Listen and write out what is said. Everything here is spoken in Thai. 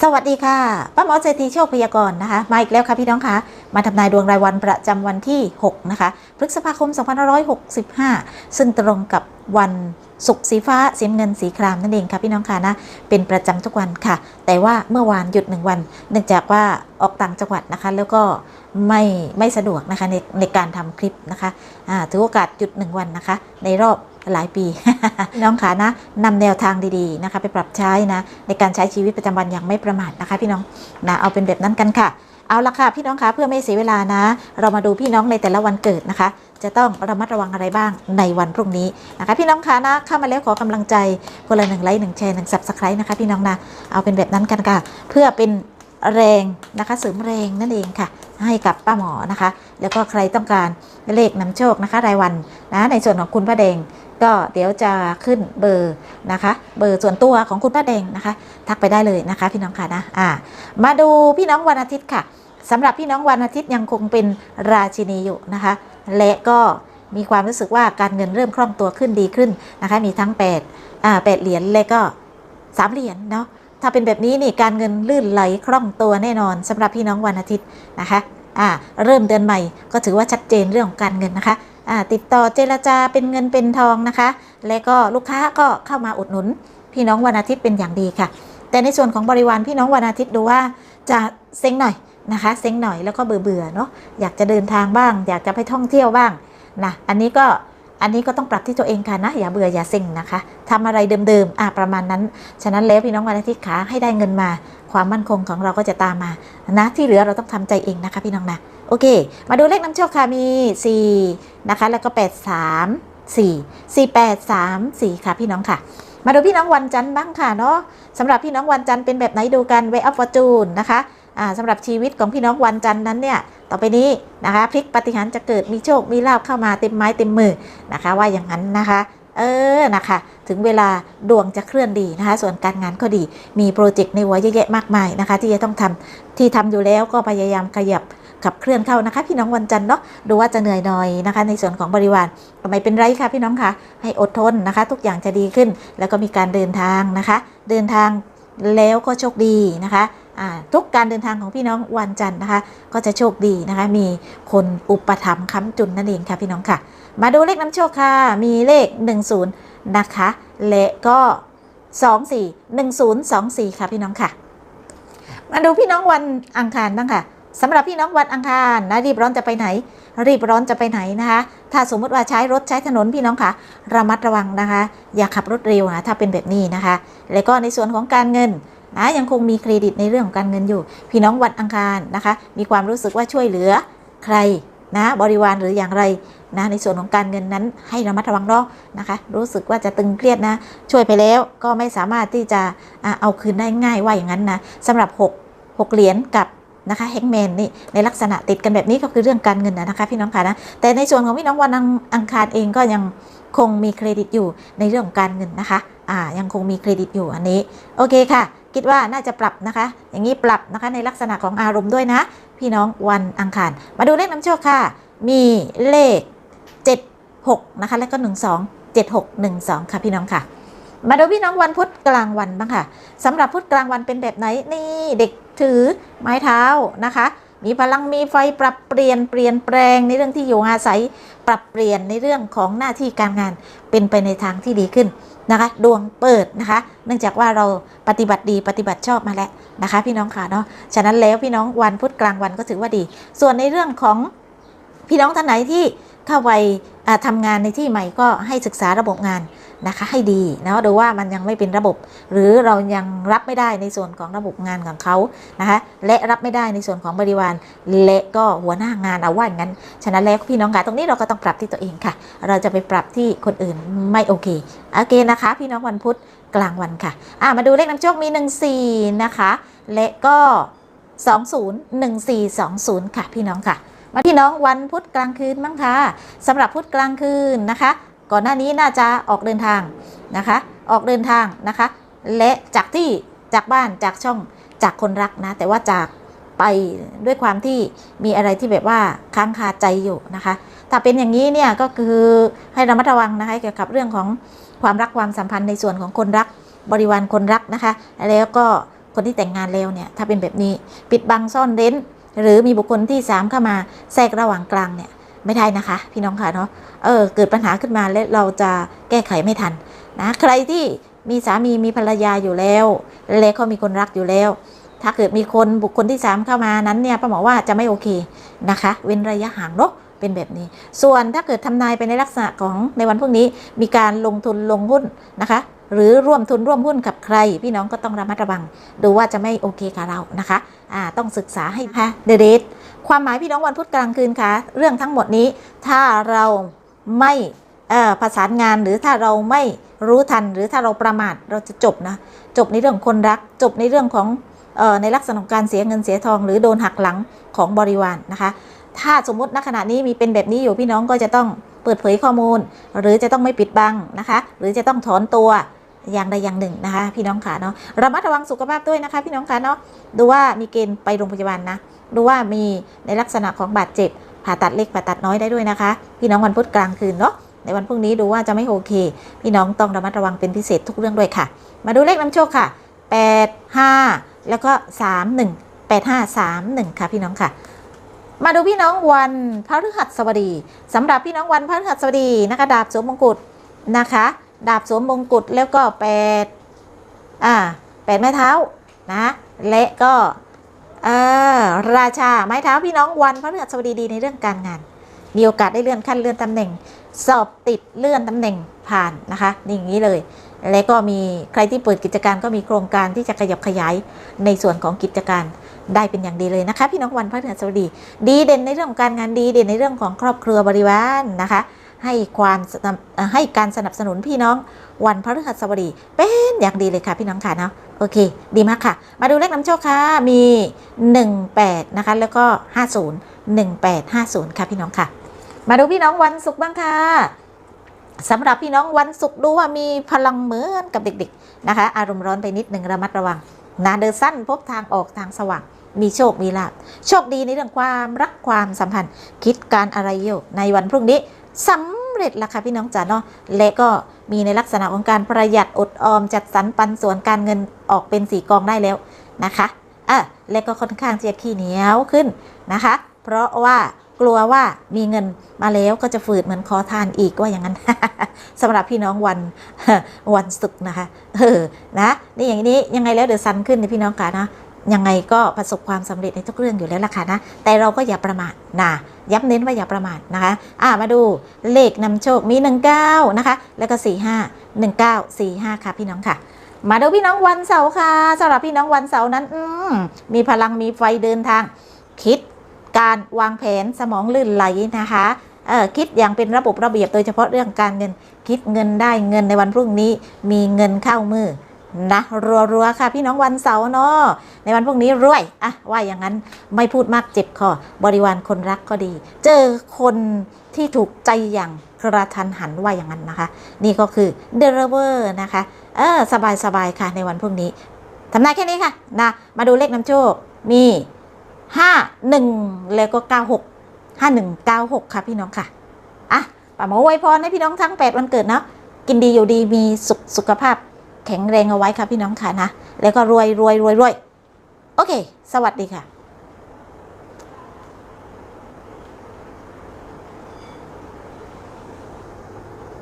สวัสดีค่ะ ป้าหมอเศรษฐีโชคพยากรณ์นะคะ มาอีกแล้วค่ะพี่น้องคะ มาทำนายดวงรายวันประจำวันที่ 6 นะคะ พฤษภาคม 2565 ซึ่งตรงกับวันศุกร์สีฟ้าสีเงินสีครามนั่นเองค่ะพี่น้องค่ะนะ เป็นประจำทุกวันค่ะ แต่ว่าเมื่อวานหยุดหนึ่งวัน เนื่องจากว่าออกต่างจังหวัดนะคะ แล้วก็ไม่ไม่สะดวกนะคะในในการทำคลิปนะคะอ่าถือโอกาสหยุดหนึ่งวันนะคะ ในรอบ หลายปีพี่น้องคะนะนำแนวทางดีๆนะคะ ไปปรับใช้นะ ในการใช้ชีวิตประจำวันอย่างไม่ประมาทนะคะ พี่น้องนะเอาเป็นแบบนั้นกันค่ะ เอาละค่ะพี่น้องคะเพื่อไม่เสียเวลานะ เรามาดูพี่น้องในแต่ละวันเกิดนะคะ จะต้องระมัดระวังอะไรบ้างในวันพรุ่งนี้นะคะ พี่น้องคะนะเข้ามาแล้วขอกำลังใจคนละหนึ่งไลค์หนึ่งแชร์หนึ่งสับสไครต์นะคะ พี่น้องนะเอาเป็นแบบนั้นกันค่ะ เพื่อเป็น แรงนะคะเสริมแรงนั่นเองค่ะ ให้กับป้าหมอนะคะ แล้วก็ใครต้องการเลขนำโชคนะคะ รายวันนะในส่วนของคุณป้าแดงก็เดี๋ยวจะขึ้นเบอร์นะคะ เบอร์ส่วนตัวของคุณป้าแดงนะคะ ทักไปได้เลยนะคะ พี่น้องค่ะนะอ่า มาดูพี่น้องวันอาทิตย์ค่ะสำหรับพี่น้องวันอาทิตย์ยังคงเป็นราชินีอยู่นะคะ และก็มีความรู้สึกว่าการเงินเริ่มคล่องตัวขึ้นดีขึ้นนะคะ มีทั้ง8อ่าแปดเหรียญและก็สามเหรียญเนาะ ถ้าเป็นแบบนี้นี่การเงินลื่นไหลคล่องตัวแน่นอนสำหรับพี่น้องวันอาทิตย์นะคะอ่าเริ่มเดือนใหม่ก็ถือว่าชัดเจนเรื่องของการเงินนะคะอ่าติดต่อเจรจาเป็นเงินเป็นทองนะคะ และก็ลูกค้าก็เข้ามาอุดหนุน พี่น้องวันอาทิตย์เป็นอย่างดีค่ะ แต่ในส่วนของบริวารพี่น้องวันอาทิตย์ดูว่าจะเซ็งหน่อยนะคะเซ็งหน่อยแล้วก็เบื่อเบื่อเนาะอยากจะเดินทางบ้าง อยากจะไปท่องเที่ยวบ้างนะอันนี้ก็ อันนี้ก็ต้องปรับที่ตัวเองค่ะนะอย่าเบื่ออย่าเซ็งนะคะทำอะไรเดิมๆอะประมาณนั้น ฉะนั้นแล้วพี่น้องวันอาทิตย์ขาให้ได้เงินมา ความมั่นคงของเราก็จะตามมานะที่เหลือเราต้องทำใจเองนะคะ พี่น้องนะโอเค มาดูเลขน้ำโชคค่ะมี4นะคะแล้วก็ 8 3 4 4 8 3 4 ค่ะพี่น้องค่ะ มาดูพี่น้องวันจันทร์บ้างค่ะเนาะสำหรับพี่น้องวันจันทร์เป็นแบบไหนดูกันเวอัพฟอร์จูนนะคะ สำหรับชีวิตของพี่น้องวันจันทร์นั้นเนี่ยต่อไปนี้นะคะพลิกปฏิหารย์จะเกิดมีโชคมีลาบเข้ามาเต็มไม้เต็มมือนะคะ ว่าอย่างนั้นนะคะเออนะคะ ถึงเวลาดวงจะเคลื่อนดีนะคะ ส่วนการงานก็ดี มีโปรเจกต์ในหัวเยอะแยะมากมายนะคะ ที่จะต้องทำที่ทำอยู่แล้วก็พยายามขยับขับเคลื่อนเข้านะคะ พี่น้องวันจันทร์เนาะดูว่าจะเหนื่อยหน่อยนะคะ ในส่วนของบริวารก็ไม่เป็นไรค่ะพี่น้องคะให้อดทนนะคะ ทุกอย่างจะดีขึ้น แล้วก็มีการเดินทางนะคะ เดินทางแล้วก็โชคดีนะคะ ทุกการเดินทางของพี่น้องวันจันทร์นะคะ ก็จะโชคดีนะคะ มีคนอุปถัมภ์ค้ำจุนนั่นเองค่ะพี่น้องค่ะ มาดูเลขน้ำโชคค่ะ มีเลข 10 นะคะ และก็ 24 1024 ค่ะพี่น้องค่ะ มาดูพี่น้องวันอังคารบ้างค่ะสำหรับพี่น้องวันอังคารนะรีบร้อนจะไปไหน รีบร้อนจะไปไหนนะคะ ถ้าสมมติว่าใช้รถใช้ถนนพี่น้องค่ะ ระมัดระวังนะคะ อย่าขับรถเร็วนะถ้าเป็นแบบนี้นะคะ แล้วก็ในส่วนของการเงิน นะยังคงมีเครดิตในเรื่องของการเงินอยู่ พี่น้องวันอังคารนะคะ มีความรู้สึกว่าช่วยเหลือใครนะบริวารหรืออย่างไรนะในส่วนของการเงินนั้นให้ระมัดระวังเนาะนะคะ รู้สึกว่าจะตึงเครียดนะ ช่วยไปแล้วก็ไม่สามารถที่จะเอาคืนได้ง่ายว่าอย่างนั้นนะสำหรับ 6 6 เหรียญกับนะคะแฮงแมนนี่ในลักษณะติดกันแบบนี้ก็คือเรื่องการเงินนะนะคะพี่น้องค่ะนะแต่ในส่วนของพี่น้องวันอังอังคารเองก็ยังคงมีเครดิตอยู่ในเรื่องของการเงินนะคะอ่ายังคงมีเครดิตอยู่อันนี้โอเคค่ะ คิดว่าน่าจะปรับนะคะ อย่างนี้ปรับนะคะในลักษณะของอารมณ์ด้วยนะ พี่น้องวันอังคาร มาดูเลขน้ำโชคค่ะ มีเลข 76 นะคะ แล้วก็ 12 7612 ค่ะพี่น้องค่ะ มาดูพี่น้องวันพุธกลางวันบ้างค่ะสำหรับพุธกลางวันเป็นแบบไหนนี่เด็กถือไม้เท้านะคะ มีพลังมีไฟปรับเปลี่ยนเปลี่ยนแปลงในเรื่องที่อยู่อาศัย ปรับเปลี่ยนในเรื่องของหน้าที่การงานเป็นไปในทางที่ดีขึ้นนะคะ ดวงเปิดนะคะ เนื่องจากว่าเราปฏิบัติดีปฏิบัติชอบมาแล้วนะคะ พี่น้องค่ะเนาะฉะนั้นแล้วพี่น้องวันพุธกลางวันก็ถือว่าดี ส่วนในเรื่องของพี่น้องท่านไหนที่เข้าไป ทำงานในที่ใหม่ก็ให้ศึกษาระบบงานนะคะให้ดีนะดูว่ามันยังไม่เป็นระบบ หรือเรายังรับไม่ได้ในส่วนของระบบงานของเขานะคะและรับไม่ได้ในส่วนของบริวาร และก็หัวหน้างานเอาว่าอย่างนั้นฉะนั้นแล้วพี่น้องค่ะตรงนี้เราก็ต้องปรับที่ตัวเองค่ะ เราจะไปปรับที่คนอื่นไม่โอเคโอเคนะคะ พี่น้องวันพุธกลางวันค่ะอ่ามาดูเลขนำโชคมี 14 นะคะ และก็ 201420 ค่ะ พี่น้องค่ะ มาพี่น้องวันพุธกลางคืนมั้งค่ะสำหรับพุธกลางคืนนะคะ ก่อนหน้านี้น่าจะออกเดินทางนะคะ ออกเดินทางนะคะ และจากที่จากบ้านจากช่องจากคนรักนะ แต่ว่าจากไปด้วยความที่มีอะไรที่แบบว่าค้างคาใจอยู่นะคะ ถ้าเป็นอย่างนี้เนี่ยก็คือให้ระมัดระวังนะคะเกี่ยวกับเรื่องของความรักความสัมพันธ์ในส่วนของคนรักบริวารคนรักนะคะ แล้วก็คนที่แต่งงานแล้วเนี่ยถ้าเป็นแบบนี้ปิดบังซ่อนเร้น หรือมีบุคคลที่ 3 เข้ามาแทรกระหว่างกลางเนี่ยไม่ได้นะคะ พี่น้องค่ะเนาะเออเกิดปัญหาขึ้นมาแล้วเราจะแก้ไขไม่ทันนะใครที่มีสามีมีภรรยาอยู่แล้วและเขามีคนรักอยู่แล้ว ถ้าเกิดมีคนบุคคลที่ 3 เข้ามานั้นเนี่ยป้าหมอว่าจะไม่โอเคนะคะ เว้นระยะห่างเนาะเป็นแบบนี้ ส่วนถ้าเกิดทำนายไปในลักษณะของในวันพรุ่งนี้มีการลงทุนลงหุ้นนะคะ หรือร่วมทุนร่วมหุ้นกับใคร พี่น้องก็ต้องระมัดระวัง ดูว่าจะไม่โอเคกับเรานะคะอ่าต้องศึกษาให้ค่ะเดเดทความหมายพี่น้องวันพุธกลางคืนค่ะ เรื่องทั้งหมดนี้ถ้าเราไม่ประสานงานหรือถ้าเราไม่รู้ทันหรือถ้าเราประมาทเราจะจบนะจบในเรื่องคนรัก จบในเรื่องของออในลักษณะของการเสียเงินเสียทอง หรือโดนหักหลังของบริวารนะคะ ถ้าสมมติณขณะนี้มีเป็นแบบนี้อยู่พี่น้องก็จะต้องเปิดเผยข้อมูล หรือจะต้องไม่ปิดบังนะคะ หรือจะต้องถอนตัว อย่างใดอย่างหนึ่งนะคะ พี่น้องขาเนาะระมัดระวังสุขภาพด้วยนะคะ พี่น้องขาเนาะดูว่ามีเกณฑ์ไปโรงพยาบาลนะ ดูว่ามีในลักษณะของบาดเจ็บ ผ่าตัดเล็กผ่าตัดน้อยได้ด้วยนะคะ พี่น้องวันพุธกลางคืนเนาะในวันพรุ่งนี้ดูว่าจะไม่โอเค พี่น้องต้องระมัดระวังเป็นพิเศษทุกเรื่องด้วยค่ะ มาดูเลขนำโชคค่ะ 8 5 แล้วก็ 3 1 8 5 3 1 ค่ะพี่น้องค่ะ มาดูพี่น้องวันพฤหัสบดีสำหรับพี่น้องวันพฤหัสบดีนะคะดาบสวมมงกุฎนะคะ ดาบสวมมงกุฎแล้วก็แปดอ่าแปดไม้เท้านะและก็เออราชาไม้เท้าพี่น้องวันพระฤหัสบดีดีในเรื่องการงาน มีโอกาสได้เลื่อนขั้นเลื่อนตำแหน่ง สอบติดเลื่อนตำแหน่งผ่านนะคะนี่อย่างนี้เลย และก็มีใครที่เปิดกิจการก็มีโครงการที่จะขยับขยายในส่วนของกิจการได้เป็นอย่างดีเลยนะคะ พี่น้องวันพระฤหัสบดี ดีเด่นในเรื่องของการงานดีเด่นในเรื่องของครอบครัวบริวารนะคะ ให้ความให้การสนับสนุนพี่น้องวันพฤหัสบดีเป็นอย่างดีเลยค่ะพี่น้องค่ะเนาะโอเค ดีมากค่ะ มาดูเลขนำโชคค่ะ มี 18 นะคะ แล้วก็ 50 1850 ค่ะพี่น้องค่ะ มาดูพี่น้องวันศุกร์บ้างค่ะสำหรับพี่น้องวันศุกร์ดูว่ามีพลังเหมือนกับเด็กๆนะคะ อารมณ์ร้อนไปนิดหนึ่งระมัดระวังนาเดินสั้นพบทางออกทางสว่างมีโชค มีลาภโชคดีในเรื่องความรักความสัมพันธ์ คิดการอะไรอยู่ในวันพรุ่งนี้ สำเร็จละค่ะพี่น้องจ๋าเนาะและก็มีในลักษณะของการประหยัดอดออมจัดสรรปันส่วนการเงินออกเป็นสีกองได้แล้วนะคะอะและก็ค่อนข้างจะขี้เหนียวขึ้นนะคะ เพราะว่ากลัวว่ามีเงินมาแล้วก็จะฝืดเหมือนขอทานอีกว่าอย่างนั้นสำหรับพี่น้องวันวันศุกร์นะคะเออนะนี่อย่างนี้ยังไงแล้วเดี๋ยวซันขึ้นในพี่น้องกานะ ยังไงก็ประสบความสำเร็จในทุกเรื่องอยู่แล้วล่ะค่ะนะ แต่เราก็อย่าประมาทนะย้ำเน้นว่าอย่าประมาทนะคะอ่ามาดูเลขนำโชคมี 19 นะคะ แล้วก็ 45 19 45 ค่ะพี่น้องค่ะ มาดูพี่น้องวันเสาร์ค่ะสำหรับพี่น้องวันเสาร์นั้นมมีพลังมีไฟเดินทาง คิดการวางแผนสมองลื่นไหลนะคะคิดอย่างเป็นระบบระเบียบโดยเฉพาะเรื่องการเงิน คิดเงินได้เงินในวันพรุ่งนี้ มีเงินเข้ามือ นะรัวๆค่ะ พี่น้องวันเสาร์เนาะในวันพรุ่งนี้รวยอะว่าอย่างนั้นไม่พูดมากเจ็บคอบริวารคนรักก็ดี เจอคนที่ถูกใจอย่างกระทันหันว่าอย่างนั้นนะคะ นี่ก็คือเดรเวอร์นะคะเออสบายๆค่ะในวันพรุ่งนี้ทำนายแค่นี้ค่ะนะมาดูเลขนำโชคมี5 1แล้วก็96 5 1 9 6ค่ะพี่น้องค่ะอะป่าหมอไวพรให้พี่น้องทั้ง8วันเกิดเนาะกินดีอยู่ดีมีสุขสุขภาพ แข็งแรงเอาไว้ค่ะพี่น้องค่ะนะ แล้วก็รวยรวยรวยรวยโอเค สวัสดีค่ะ